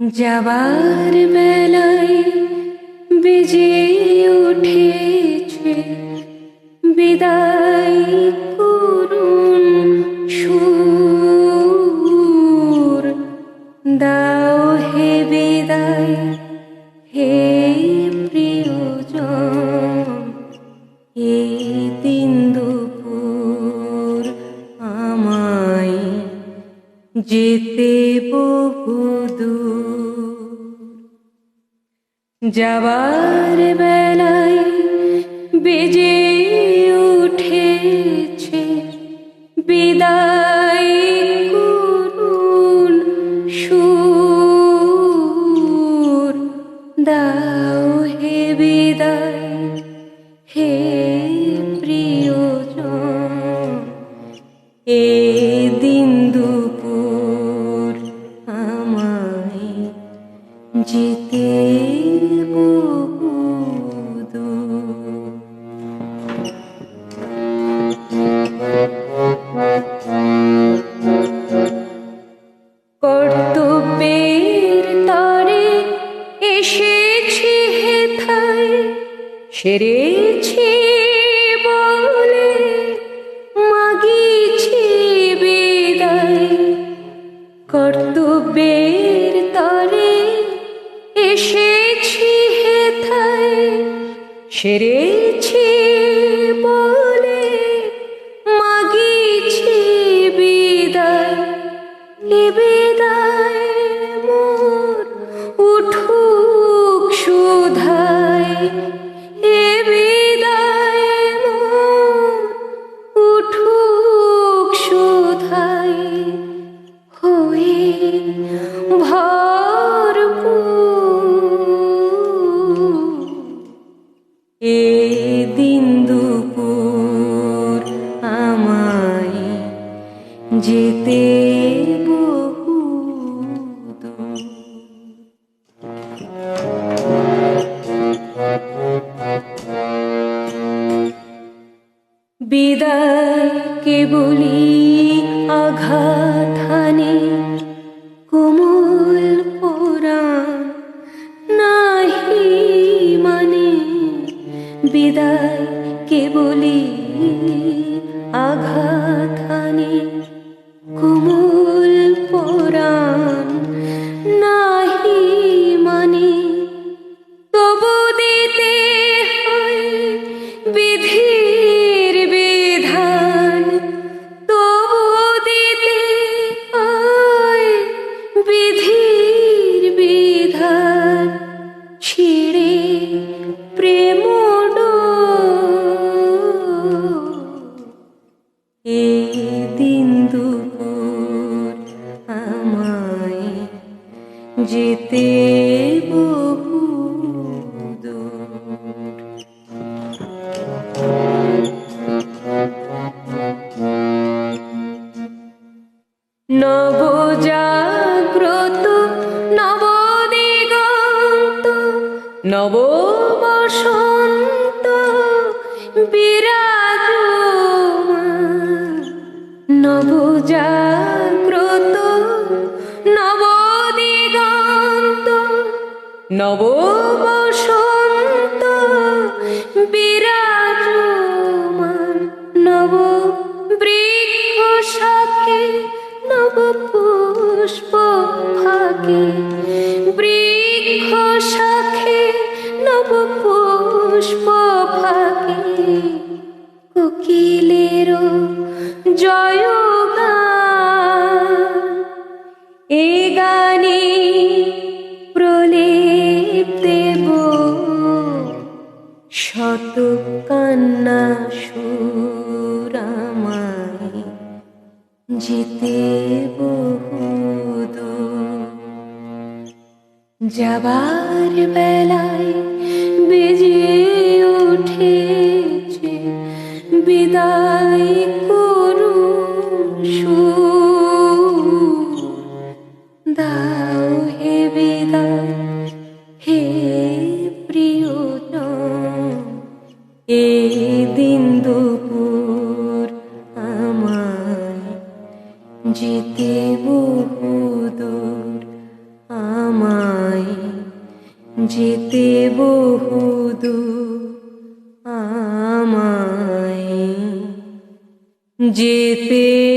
যাবার বেলায় বেজে উঠেছে। বিদায় করুন সুর। দাও হে বিদায় হে প্রিয়জন। যেতে বহুদূর। যাবার বেলায় বেজে উঠেছে বিদায় সুর। দাও হে বিদায়। হেথায় সেরেছি বলে মাগিছি বিদায়। কর্তব্যের সেরেছি বলে মাগিছি বিদায়। এ বিদায় মোর উঠুক সুধায়। এ বিদায় মোর উঠুক সুধায়। হয়ে ভরপুর যেতে। বিদায় কেবলি আঘাত হানে কোমল পুরাণ নাহি মানে বিদায় দিন দুপুর আমায় যেতে বহু নবজাগ্রত নবদিগন্ত নব বসন্ত বিরাজমান নবজাগ্রত নবদিগন্ত নব বসন্ত বিরাজমান নব বৃক্ষ নব পুষ্প ফাঁকে বৃক্ষ নব পুষ্প ফাঁকে, কোকিলেরও জয় এ গানে প্রলেপ দেব। শত কান্না সুরামায় যেতে বহুদূর। যাবার বেলায় বেজে উঠেছে বিদায় যেতে বহুদূর আমায়। যেতে বহুদূর আমায়। যেতে